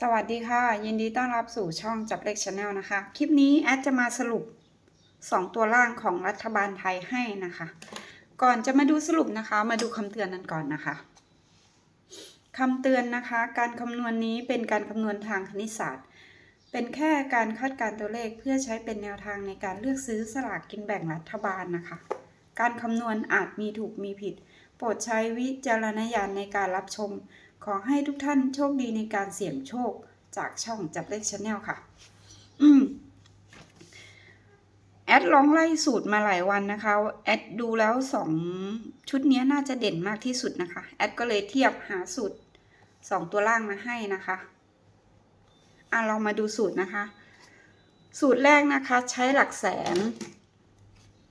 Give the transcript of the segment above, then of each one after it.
สวัสดีค่ะ ยินดีต้อนรับสู่ช่องจับเลขชาแนลนะคะ คลิปนี้แอดจะมาสรุป 2 ตัวล่างของรัฐบาลไทยให้นะคะ ก่อนจะมาดูสรุปนะคะ มาดูคำเตือนนั้นก่อนนะคะคำเตือนนะคะ การคำนวณนี้เป็นการคำนวณทางคณิตศาสตร์ เป็นแค่การคาดการตัวเลขเพื่อใช้เป็นแนวทางในการเลือกซื้อสลากกินแบ่งรัฐบาลนะคะ การคำนวณอาจมีถูกมีผิด โปรดใช้วิจารณญาณในการรับชม ขอให้ทุกท่านโชคดีในการเสี่ยงโชคจากช่องจับเลขชาแนลค่ะ อืมแอดลองไล่สูตรมาหลายวันนะคะ แอดดูแล้วสองชุดนี้น่าจะเด่นมากที่สุดนะคะ แอดก็เลยเทียบหาสูตรสองตัวล่างมาให้นะคะอะเรามาดูสูตรนะคะ สูตรแรกนะคะใช้หลักแสน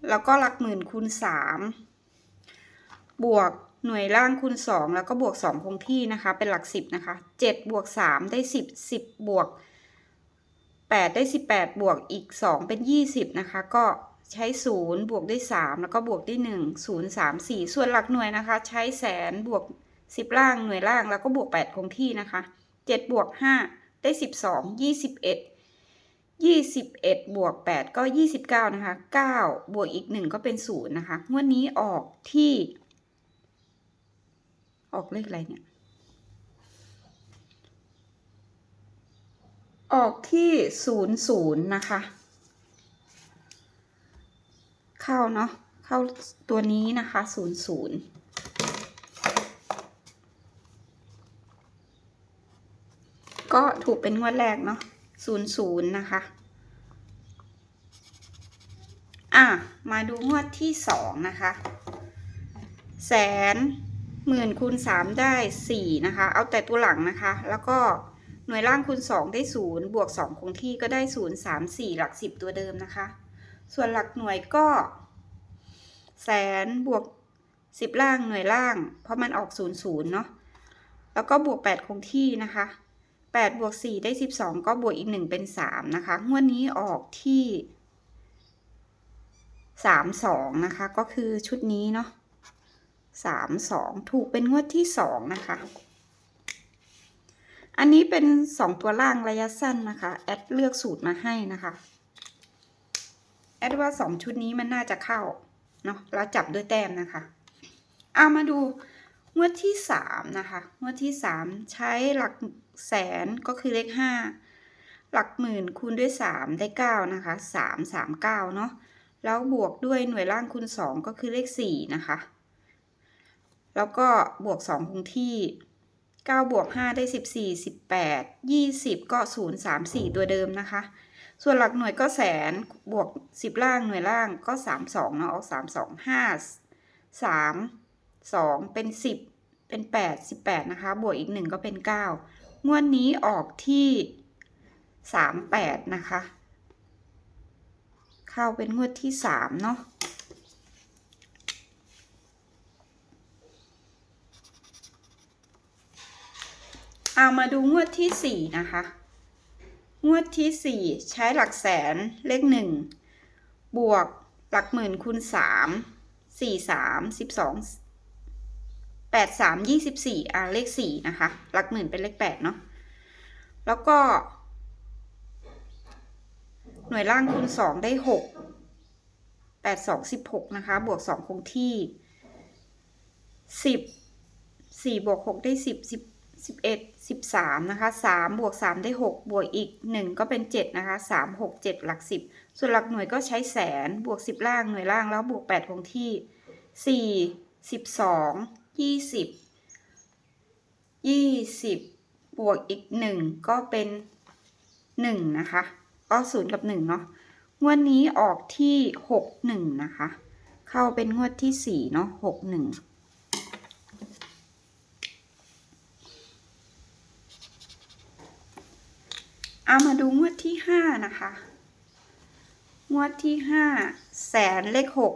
แล้วก็หลักหมื่นคูณสามบวก หน่วยล่างคูณ 2 แล้วก็บวก 2 คงที่นะคะ เป็นหลัก 10 นะคะ 7 บวก 3 ได้ 10 10 บวก 8 ได้ 18 บวกอีก 2 เป็น 20 นะคะ ก็ใช้ 0 บวกด้วย 3 แล้วก็บวกด้วย 1 0 3 4 ส่วนหลักหน่วยนะคะ ใช้แสนบวก 10 ล่างหน่วยล่างแล้วก็บวก 8 คงที่นะคะ 7 บวก 5 ได้ 12 21 21 บวก 8 ก็ 29 นะคะ 9 บวกอีก 1 ก็เป็น 0 นะคะ งวดนี้ออกที่ ออกเลขอะไรเนี่ย ออกที่00นย์ศูนย์นะคะ เข้าเนาะ เข้าตัวนี้นะคะ00ก็ถูกเป็นงวดแรกเนาะ00นย์ศูนย์นะคะ อะ มาดูงวดที่2นะคะ แสน หมื่นคูณสามได้สี่นะคะ เอาแต่ตัวหลังนะคะ แล้วก็หน่วยล่างคูณสองได้ศูนย์บวกสองคงที่ก็ได้ศูนย์สามสี่หลักสิบตัวเดิมนะคะ ส่วนหลักหน่วยก็ แสนบวกสิบล่างหน่วยล่าง เพราะมันออกศูนย์ศูนย์เนาะแล้วก็บวกแปดคงที่นะคะแปดบวกสี่ได้สิบสองก็บวกอีกหนึ่งเป็นสามนะคะงวดนี้ออกที่สามสองนะคะ ก็คือชุดนี้เนาะ สามสองถูกเป็นงวดที่สองนะคะ อันนี้เป็นสองตัวล่างระยะสั้นนะคะ แอดเลือกสูตรมาให้นะคะ แอดว่าสองชุดนี้มันน่าจะเข้าเนาะแล้วจับด้วยแต้มนะคะ เอามาดูงวดที่สามนะคะงวดที่สามใช้หลักแสนก็คือเลขห้าหลักหมื่นคูณด้วยสามได้เก้านะคะสามสามเก้าเนาะแล้วบวกด้วยหน่วยล่างคูณสองก็คือเลขสี่นะคะ แล้วก็บวก 2 คงที่9บวก5ได้ 14 18 20 ก็ 0 3 4 ตัวเดิมนะคะ ส่วนหลักหน่วยก็แสนบวก 10 ล่างหน่วยล่างก็ 3 2เนาะออก3 2 5 3 2 เป็น 10 เป็น 8 18 นะคะ บวกอีก 1 ก็เป็น 9 งวดนี้ออกที่ 38 นะคะ เข้าเป็นงวดที่ 3 เนาะ เอามาดูงวดที่สี่นะคะ งวดที่สี่ใช้หลักแสนเลขหนึ่งบวกหลักหมื่นคูณสามสี่สามสิบสองแปดสามยี่สิบสี่อ่าเลขสี่นะคะ หลักหมื่นเป็นเลขแปดเนาะแล้วก็ หน่วยล่างคูณสองได้หกแปดสองสิบหกนะคะ บวกสองคงที่สิบสี่บวกหกได้สิบ 11 13นะคะ3บวก3ได้ 6 บวกอีก 1 ก็เป็น 7 นะคะ 3 6 7 หลัก 10 ส่วนหลักหน่วยก็ใช้แสนบวก 10 ล่างหน่วยล่างแล้วบวก 8 คงที่ 4 12 20 20 บวกอีก 1 ก็เป็น 1 นะคะ ก็0กับ 1 เนาะงวดนี้ออกที่ 61 นะคะ เข้าเป็นงวดที่ 4 เนาะ61 เอามาดูงวดที่ห้านะคะ งวดที่ห้าแสนเลขหก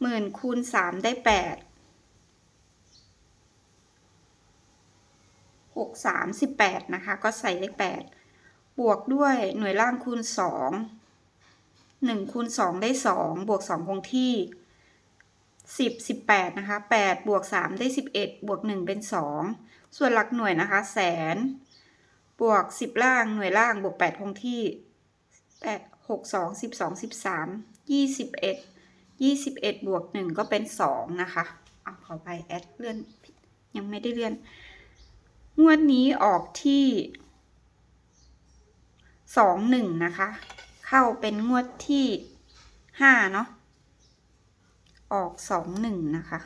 หมื่นคูณสามได้แปดหกสามสิบแปดนะคะ ก็ใส่เลขแปดบวกด้วยหน่วยล่างคูณสองหนึ่งคูณสองได้สองบวกสองคงที่สิบสิบแปดนะคะแปดบวกสามได้สิบเอ็ดบวกหนึ่งเป็นสองส่วนหลักหน่วยนะคะ แสน บวกสิบล่างหน่วยล่างบวกแปดคงที่แปดหกสองสิบสองสิบสามยี่สิบเอ็ดยี่สิบเอ็ดบวกหนึ่งก็เป็นสองนะคะเอาขอไปแอดเลื่อน ยังไม่ได้เลื่อน งวดนี้ออกที่สองหนึ่งนะคะ เข้าเป็นงวดที่ห้าเนาะออกสองหนึ่งนะคะ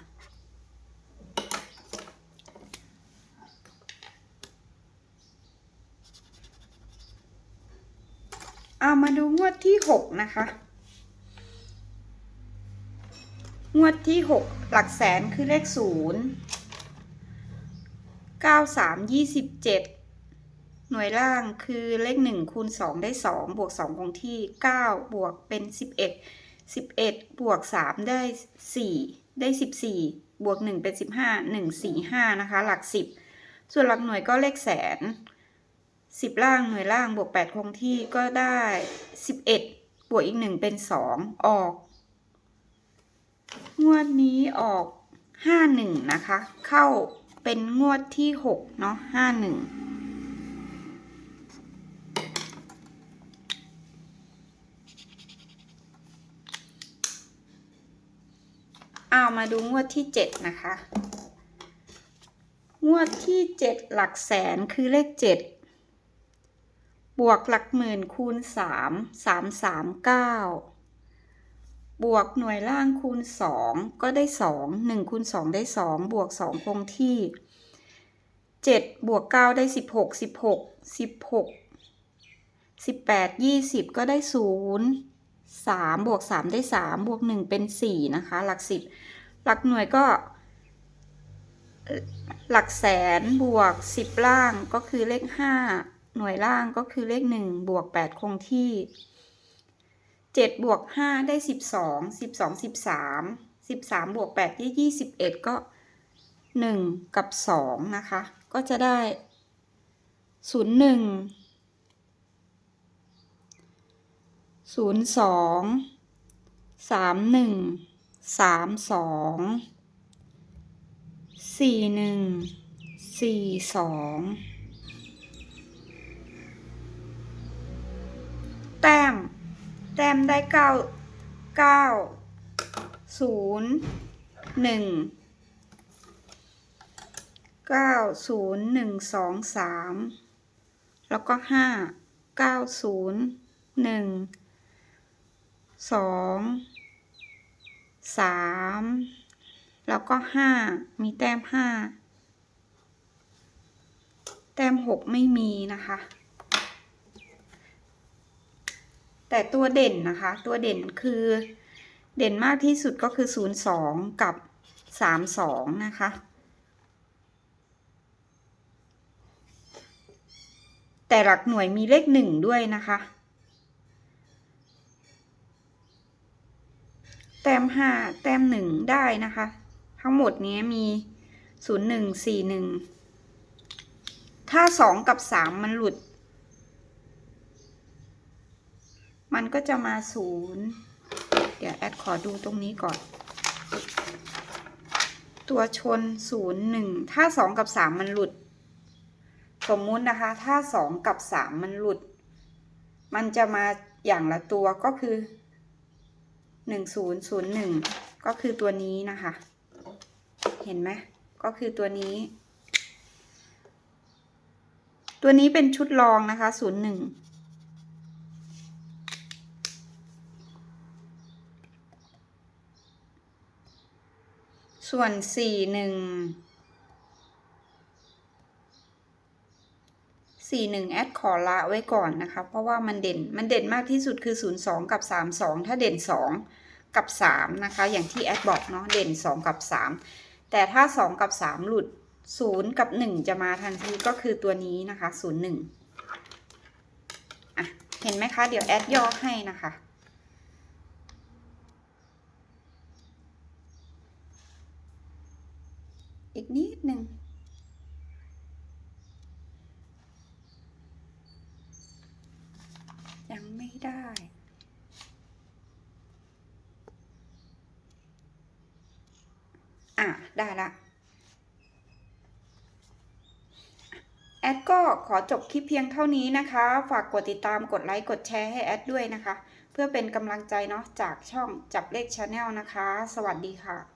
เอามาดูงวด ที่หกนะคะ งวดที่หกหลักแสนคือเลขศูนย์เก้าสามยี่สิบเจ็ดหน่วยล่างคือเลขหนึ่งคูณสองได้สองบวกสองคงที่เก้าบวกเป็นสิบเอ็ดสิบเอ็ดบวกสามได้สี่ได้สิบสี่บวกหนึ่งเป็นสิบห้าหนึ่งสี่ห้านะคะ หลักสิบส่วนหลักหน่วยก็เลขแสน สิบล่างหน่วยล่างบวกแปดคงที่ก็ได้สิบเอ็ดบวกอีกหนึ่งเป็นสองออก งวดนี้ออกห้าหนึ่งนะคะ เข้าเป็นงวดที่หกเนาะห้าหนึ่งเอามาดูงวดที่เจ็ดนะคะ งวดที่เจ็ดหลักแสนคือเลขเจ็ด บวกหลักหมื่นคูณสามสามสามเก้าบวกหน่วยล่างคูณสองก็ได้สองหนึ่งคูณสองได้สองบวกสองคงที่เจ็ดบวกเก้าได้สิบหกสิบหกสิบหกสิบแปดยี่สิบก็ได้ศูนย์สามบวกสามได้สามบวกหนึ่งเป็นสี่นะคะ หลักสิบหลักหน่วยก็ หลักแสนบวกสิบล่างก็คือเลขห้า หน่วยล่างก็คือเลขหนึ่งบวกแปดคงที่เจ็ดบวกห้าได้สิบสองสิบสองสิบสามสิบสามบวกแปดได้ยี่สิบเอ็ดก็หนึ่งกับสองนะคะ ก็จะได้ศูนย์หนึ่งศูนย์สองสามหนึ่งสามสองสี่หนึ่งสี่สอง แต้ม แต้มได้เก้าเก้าศูนย์หนึ่งเก้าศูนย์หนึ่งสองสามแล้วก็ห้าเก้าศูนย์หนึ่งสองสามแล้วก็ห้ามีแต้มห้าแต้มหกไม่มีนะคะ แต่ตัวเด่นนะคะ ตัวเด่นคือเด่นมากที่สุดก็คือ 02 กับ 32 นะคะ แต่หลักหน่วยมีเลขหนึ่งด้วยนะคะ แต้มห้าแต้มหนึ่งได้นะคะ ทั้งหมดนี้มี 0 1 4 1 ถ้า 2 กับ 3 มันหลุด มันก็จะมาศูนย์เดี๋ยวแอดขอดูตรงนี้ก่อน ตัวชนศูนย์หนึ่งถ้าสองกับสามมันหลุด สมมุตินะคะ ถ้าสองกับสามมันหลุด มันจะมาอย่างละตัวก็คือหนึ่งศูนย์ศูนย์หนึ่งก็คือตัวนี้นะคะ เห็นไหมก็คือตัวนี้ ตัวนี้เป็นชุดรองนะคะศูนย์หนึ่ง ส่วนสี่หนึ่งสี่หนึ่งแอดขอละไว้ก่อนนะคะ เพราะว่ามันเด่นมันเด่นมากที่สุดคือศูนย์สองกับสามสองถ้าเด่นสองกับสามนะคะ อย่างที่แอดบอกเนาะเด่นสองกับสามแต่ถ้าสองกับสามหลุดศูนย์กับหนึ่งจะมาทันทีก็คือตัวนี้นะคะศูนย์หนึ่งอะเห็นไหมคะ เดี๋ยวแอดย่อให้นะคะ อีกนิด หนึ่ง ยังไม่ได้ อะ ได้ละแแอดก็ขอจบคลิปเพียงเท่านี้นะคะ ฝากกดติดตามกดไลค์ กดแชร์ให้แอดด้วยนะคะ เพื่อเป็นกำลังใจเนาะจากช่องจับเลขชาแนลนะคะ สวัสดีค่ะ